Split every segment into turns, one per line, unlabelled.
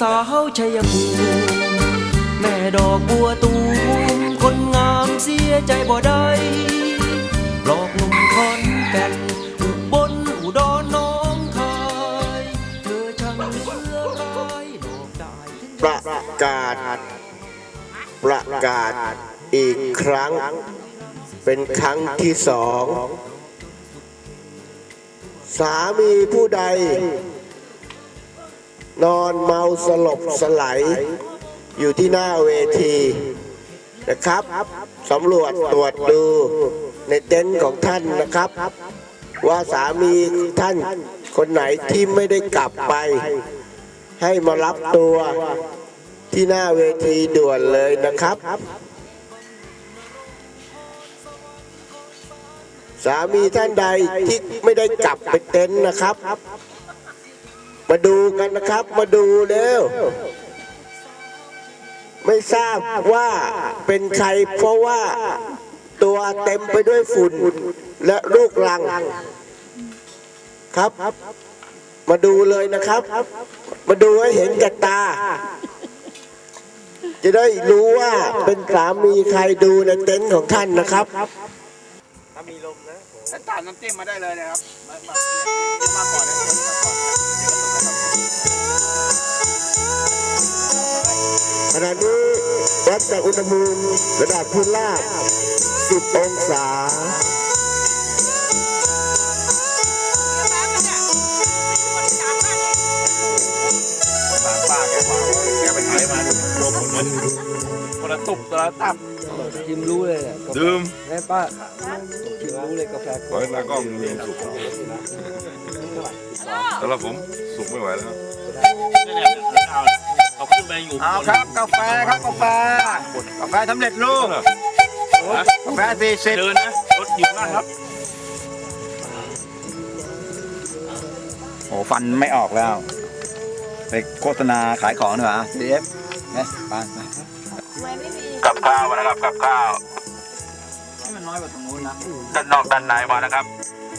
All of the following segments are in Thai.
สาวชัยภูมิแม่ดอกบัวตูมคนงามเสียใจบ่ได้หลอกหนุ่มคอนแก่นอุบลอุดรน้องคายเธอช่างเหลือร้ายหลอกได้ถึง
ประกาศ ประกาศอีกครั้ง เป็นครั้งที่สอง สามีผู้ใด นอนเมาสลบสลายอยู่ที่หน้าเวทีนะครับสำรวจตรวจดูในเต็นท์ของท่านนะครับ ว่าสามีท่านคนไหนที่ไม่ได้กลับไป ให้มารับตัวที่หน้าเวทีด่วนเลยนะครับ สามีท่านใดที่ไม่ได้กลับไปเต็นท์นะครับ มาดูกันนะครับ มาดูเร็วไม่ทราบว่าเป็นใครเพราะว่าตัวเต็มไปด้วยฝุ่นและลูกรัง ครับ มาดูเลยนะครับ มาดูให้เห็นกับตา จะได้รู้ว่าเป็นสามีใครดูในเต็นท์ของท่านนะครับ
แล้วตามน้ำจิ้มมาได้เลยนะครับมามามาก่อนนะ
ขณะนี้วัดจากอุณหภูมิระดับพื้นราบ 10 องศา
คนละตุบคนละตับ
ชิมรู้เลยอะกาแฟ
ดื่ม
แม่ป้าชิมรู้เลยกาแฟ
ขอให้ตากล้องมีความสุขสำหรับผมสุขไม่ไหวแล้ว
เขาขึ้นไปอยู่
เอาครับกาแฟครับกาแฟกาแฟสำเร็จรูปกาแฟสี่สิบ
เดินนะรถอยู่ข้างล่างครับ
โอ้ฟันไม่ออกแล้วไปโฆษณาขายของดีกว่าเดฟเนี่ยปานไป
กับข้าวนะครับกับข้าว
ให้มันน้อยกว่าตรงนู้นนะ
ด้านนอกด้านในมานะครับ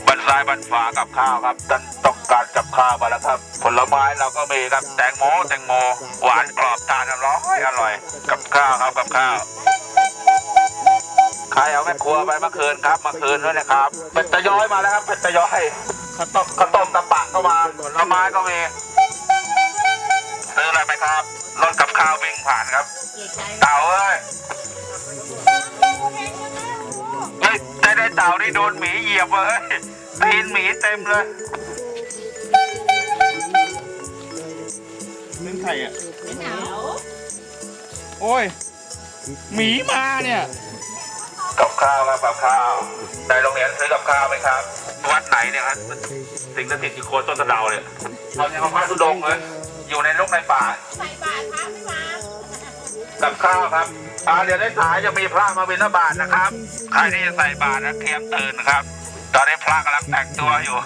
บันซ้ายบันขวากับข้าวครับด้านต้องการกับข้าวมาแล้วครับ ผลไม้เราก็มีครับแตงโมแตงโม หวานกรอบทานอร่อยอร่อย กับข้าวครับกับข้าวใครเอาแม่ครัวไปเมื่อคืนครับเมื่อคืนด้วยนะครับเป็ดตะย้อยมาแล้วครับเป็ดตะย้อยข้าวต้มข้าวต้มตะปะก็มาผลไม้ก็มีซื้ออะไรไหมครับรถกับข้าววิ่งผ่านครับ เต่าเอ้ยเฮ้ยได้ได้เต่านี่โดนหมีเหยียบเว้ย ตีนหมีเต็มเลย
นึ่งไข่อะโอ้ย หมีมาเนี่ย
กับข้าวครับกับข้าวในโรงเรียนซื้อกับข้าวไหมครับ วัดไหนเนี่ยครับสิ่งศักดิ์สิทธิ์ที่โคนต้นสะเดาเนี่ยเอาเนี่ยมาพระสุดงค์เลยอยู่ในลูกในป่า
ใส่บาตรพระไม่มา
กับข้าวครับอ่าเดี๋ยวได้สายจะมีพระมาบิณฑบาตนะครับ ใครที่จะใส่บาตรนะเตรียมตื่นนะครับ ตอนนี้พระกำลังแต่งตัวอยู่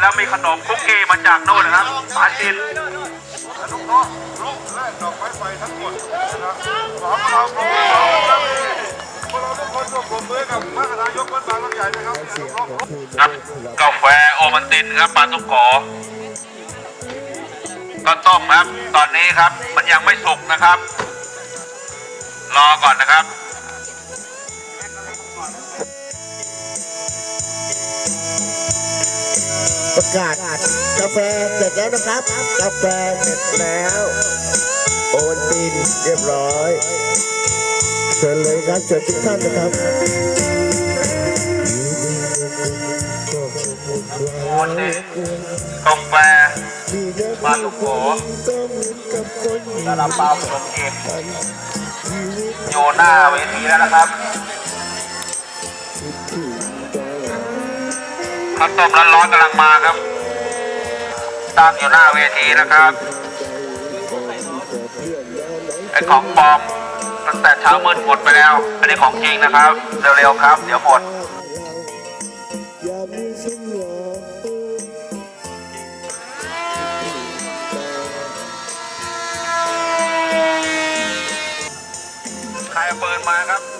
แล้วมีขนมคุกกี้มาจากโน่นนะครับปาจิน
ปาตุ้มกอลูกแรกดอกไม้ไฟทั้งหมด
ครับกาแฟโอมันตินครับปลาทุกขอก็ต้มครับ ตอนนี้ครับมันยังไม่สุกนะครับ รอก่อนนะครับ
ประกาศกาแฟเสร็จแล้วนะครับ กาแฟเสร็จแล้ว โอนตินเรียบร้อยเชิญเลยครับเชิญทุกท่านนะครับ
โอนตินกาแฟปลาทุกขอซาลาเปาขนมจีน อยู่หน้าเวทีแล้วนะครับข้าวต้มร้อนๆกำลังมาครับตั้งอยู่หน้าเวทีนะครับไอ้ของปลอมตั้งแต่เช้ามืดหมดไปแล้ว อันนี้ของจริงนะครับ เร็วๆครับ เดี๋ยวหมด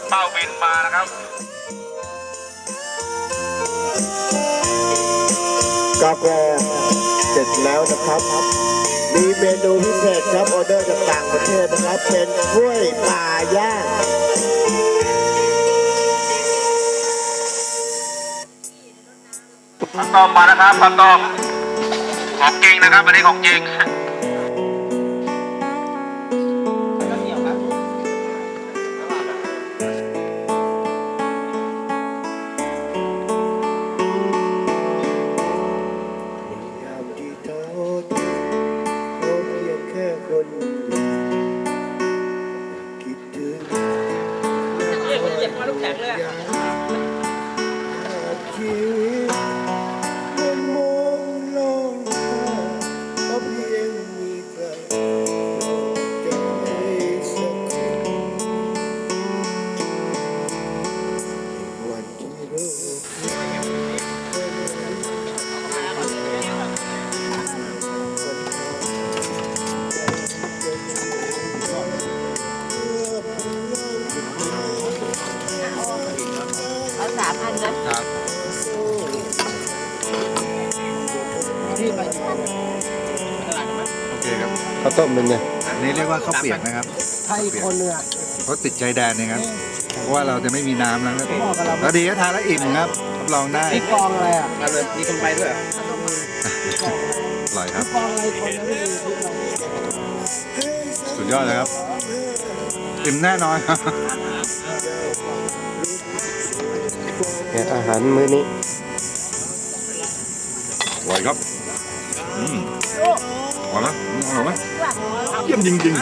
เป้าบินมานะครับ
กาแฟเสร็จแล้วนะครับ มีเมนูพิเศษครับออเดอร์จากต่างประเทศนะครับ เป็นกล้วยป่าย่าง
ข้าวต้มมานะครับข้าวต้มของจริงนะครับอันนี้ของจริง
ข้าว
เปี
ยกนะครับ
ไทยคนเนื้อ
เพราะติดชายแดนนะครับเพราะว่าเราจะไม่มีน้ำแล้วครับแล้วดีก็ทานแล้วอิ่มครับรับรองได้
นี่กองอะไรอะ
อร่อยครับ
กองอะไรคนนั้นไม่รู้ที่เรา
สุดยอดเลยครับอิ่มแน่นอนครับ
เนี่ยอาหารมื้อนี้
อร่อยครับอืมอร่อยนะอร่อยไหมเยี่ยมจริง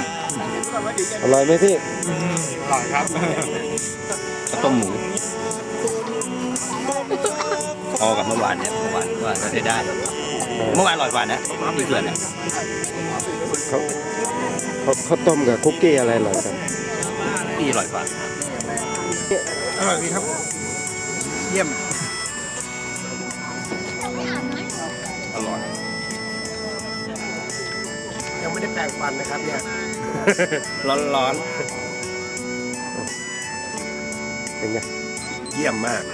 อร่อยไหมพี่
ข้าวต้มหมูพอกับเมื่อวานเนี่ยเมื่อวานเมื่อวานก็ได้ได้ เมื่อวานอร่อยกว่านะที่เกินเนี่ย
เขาเขาเขาต้มกับคุกกี้อะไรเหรอครับ
ที่อร่อยกว่า
อร่อยดีครับ เยี่ยม
อร่อย
ยังไม่ได้แปรงฟันนะครับเนี่ย
ร้อนร้อน
เป็นไง
เยี่ยมมาก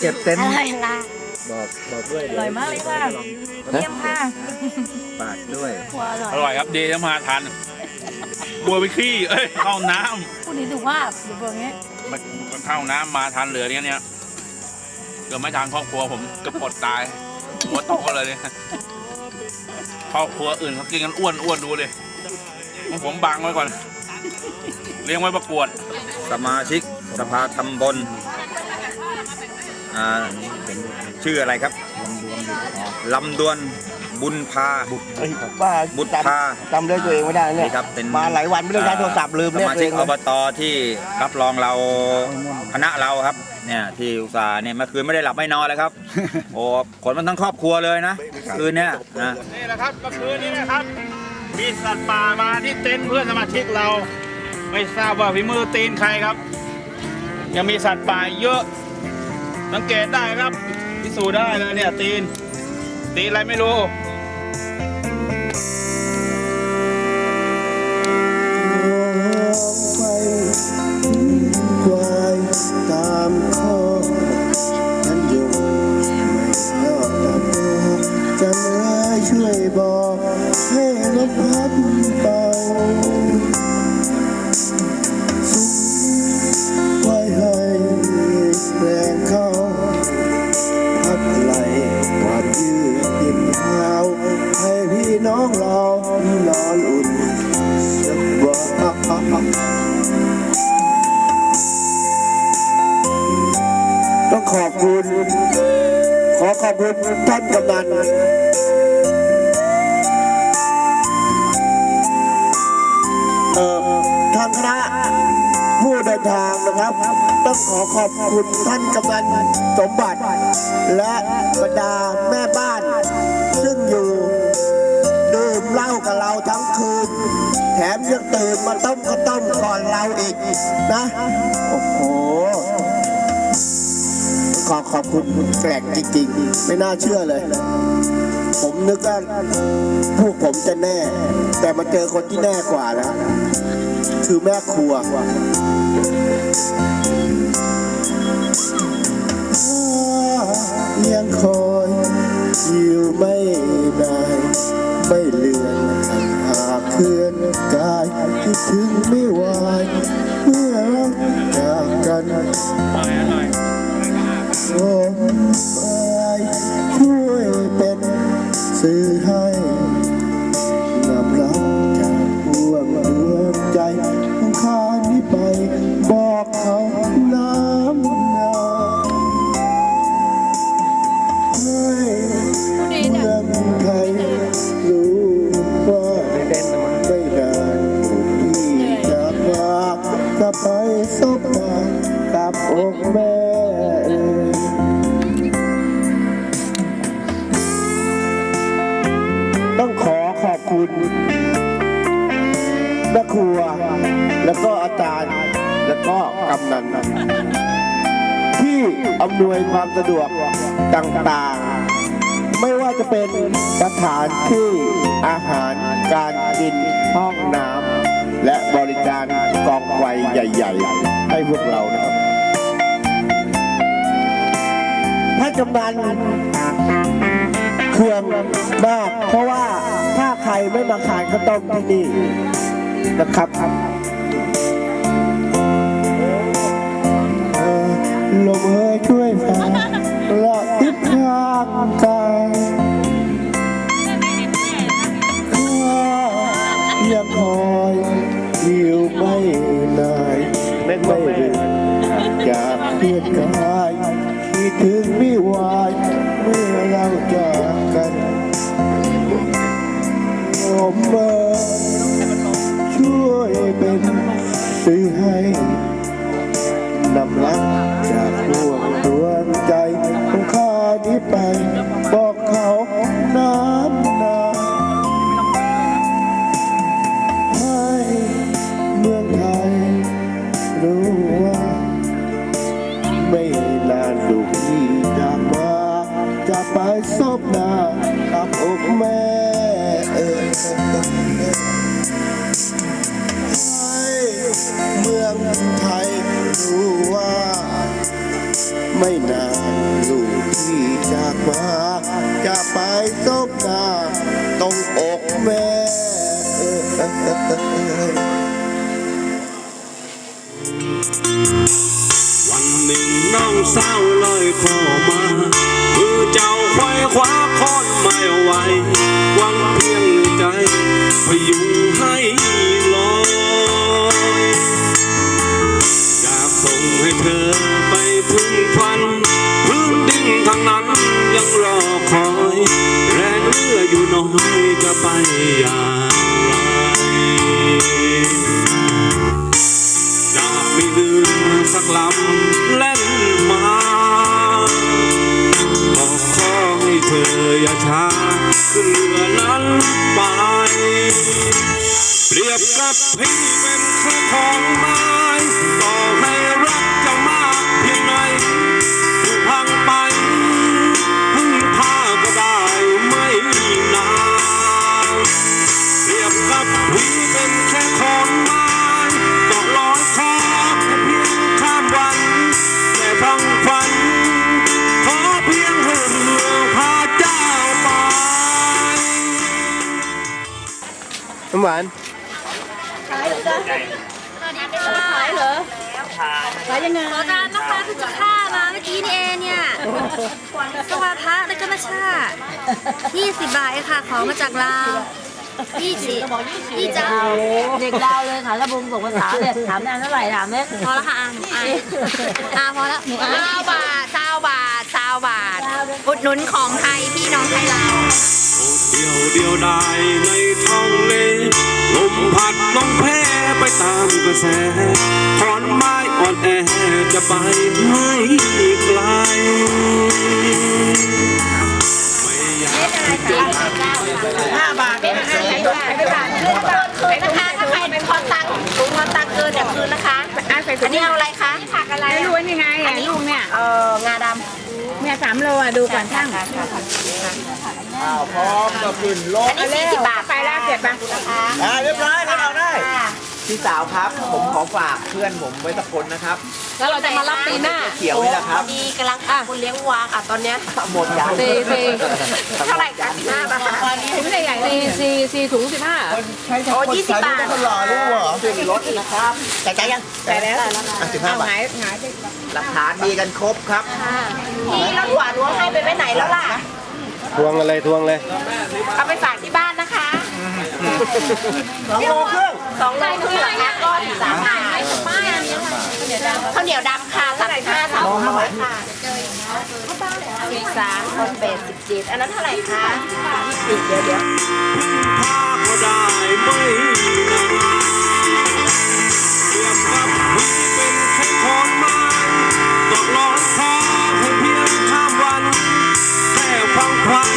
เก็บเต็น
อ
ท์
ร่อยละ
บอกบอกด้วย
อร่อยมากเลยค่ะเยี่ยม ค่ะ
ปากด้วย
หัวอร่อย
อร่อยครับเดย์มาทันบัวไปขี้เอ้ยเข้าน้
พูดนี้ดูว่าดูแบบนี้ำ
มันเข้าน้ำมาทันเหลือเนี้ยเนี่ยเกือบไม่ทันครอบครัวผมเก็ปวดตายหัวโตเลยเนี่ยครอบครัวอื่นเขากินกันอ้วนอ้วนดูเลยของผมบังไว้ก่อน เลี้ยงไว้ประกวด
สมาชิกสภาตำบลอ่าชื่ออะไรครับลำดวน บุญพา
บ้า
บุตรพา
จำเรื่องตัวเองไม่ได้เนี่ย
นี่ครับเป็น
มาหลายวันไม่ได้ใช้โทรศัพท์ลืม
ส
เรียก
มา
ตัว
ชิ
เอกง
อบตที่รับรองเราคณะเราครับ เนี่ยที่อุตส่าห์เนี่ยเมื่อคืนไม่ได้หลับไม่นอนเลยครับ โอ้ขนมันทั้งครอบครัวเลยนะคืนเนี้ยนะ
นี่แหละครับเมื่อคืนนี้นะครับ มีสัตว์ป่ามาที่เต็นท์เพื่อนสมาชิกเรา ไม่ทราบว่าฝีมือตีนใครครับ ยังมีสัตว์ป่าเยอะ สังเกตได้ครับพิสูจน์ได้เลยเนี่ยตีน ตีนอะไรไม่
รู้ องเรานอนอุ่นสบายต้องขอบคุณ ขอขอบคุณท่านกำนันเอ่อทางคณะผู้เดินทางนะครับ ต้องขอขอบคุณท่านกำนันสมบัติ และบรรดาแม่บ้าน ถมยังตื่นมาต้มข้าวต้มก่อนเราอีกนะ โอ้โห ขอขอบคุณแกลกจริงๆ ไม่น่าเชื่อเลย ผมนึกว่าพวกผมจะแน่ แต่มาเจอคนที่แน่กว่าแล้วคือแม่ครัวยังคอยอยู่ไม่ได้ไม่เลือน เคลื่อนกายคิดถึงไม่ไหวเมื่อเราจากกันผมไปช่วยเป็นสื่อให้ ใหญ่ให้พวกเรานะครับท่านกำนันเครื่องมาก เพราะว่าถ้าใครไม่มาขานข้าวต้มที่นี่นะครับ ยเป็นซื้อให้นำรัง วันหนึ่งน้อ
งสาวลอยคอมามือเจ้าควายคว้าคอนไม่ไหวหวังเพียงใจพยุงให้ลอยอยากส่งให้เธอไปถึงฝัน พื้นดินทางนั้นยังรอคอย แรงเลืออยู่น้อยจะไปอย่าง ลำเล่นมาบอขอให้เธออย่าช้าขึ้นเรือนั้นไป เปรียบกับพี่เป็นแค่ของไม้ต่อให้รักจ น้ำ
หวาน
ขายเหรอจ๊ะขายเหรอขายยังไง
ขอทานนะคะเพิ่งจะฆ่ามาเมื่อกี้นี่เองเนี่ยสวาพระแล้วก็มาชายี่สิบบาทเองค่ะ ของมาจากลาวยี่สิบพี่จ้า
เด็กดาวเลยค่ะแล้วบุงบอกภาษาเนี่ยถามนานเท่าไหร่ถามไหม
พอแล้วค่ะอะหนูอ่านอะพอแล้วหนูอ่าน
เก้าบาทเก้าบาทเก้าบาท
อุดหนุนของไทยพี่น้องไทยเรา
โดด เดียวเดียวได้ในท้องเลลมพัดลมแพ้ไปตามกระแสขอนไม้อ่อนแอจะไปให้ไกลไม่อยากจะเจอ
ห้าบาทเป็นห้าบาทเป็นบาทเลือกเกินคืนนะคะถ้าใครเป็นคอนตังถุงคอนตังเกินเนี่ยคืนนะคะอันนี้เอาอะไรคะผักอะไรไม่รู้นี่ไงอันนี้ลุงเนี่ยเอาอองาดำเมียสามโลอะดูก่อนช่าง
อ้าวพร้อมก็ขึ้นรถ
อันนี้สี่สิบบาทไปแล้วเก็บปะ
อ่าเรียบร้อยแล้วเราได้พี่สาวครับ ผมขอฝากเพื่อนผมไว้สักคนนะครับ
แล้วเราจะมารับปีหน้า
เขียวนี่แหละครับ
ดีกำลังขาดคนเลี้ยงวางอะตอนเนี้ย
หมดยัง
สี่สี่ เท่าไหร่จ้ะสิบห้าบาทถุงใหญ่ๆสี่สี่สี่ถุงสิบห้าโอ้ยี่สิบบาท
คนหล่อรู้เหรอขึ้นรถนะครับจ่ายใจยัง
แต่แล้ว
สิบห้าบาท
หายหายไป
หลักฐานมีกันครบครับ
พี่แล้วหวานล้วงให้ไปไว้ไหนแล้วล่ะ
ทวงอะไรทวงเลย
เอาไปฝากที่บ้านนะคะ
สองโลครึ่ง
สองโลครึ่งราคาก็สามบาทป้ายอันนี้ข้าวเหนียวดำค่ะสามสิบห้าสามร้อยค่ะสิบสามคนเป็ดสิบเจ็ดอันนั้นเท่าไหร่คะยี่สิบเดี๋ยวเดี๋ยว
แค่ฟังควัน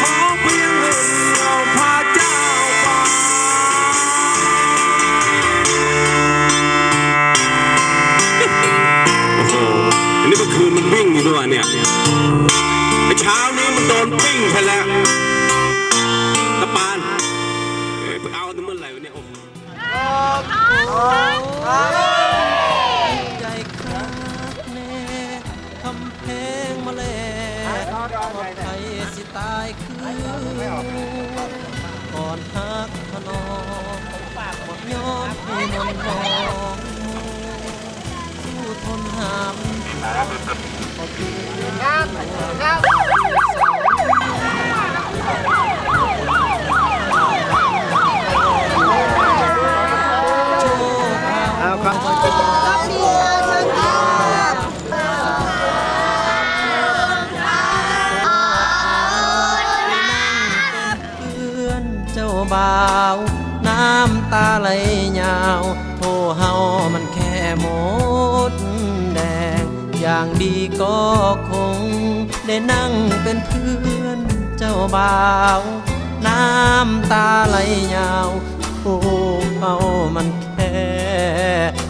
ขอเพียงหนึ่งเราพาเจ้าไปโอ้โหอันนี้เมื่อคืนมันวิ่งอยู่ด้วยเนี่ยไอ้เช้านี้มันโดนปิ้งไปแล้วตะปาน เอ้ยไปเอาตั้งเมื่อไหร่วะเนี่ยโอ้โห
ใก่อนฮักขนองหมดยอมให้มนต์มองสู้ทนหาม
เอาครับ
เจ้าบ่าว น้ำตาไหลยาวโทเฮามันแค่หมดแดง อย่างดีก็คง ได้นั่งเป็นเพื่อนเจ้าบ่าว น้ำตาไหลยาวโทเฮามันแค่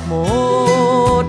หมด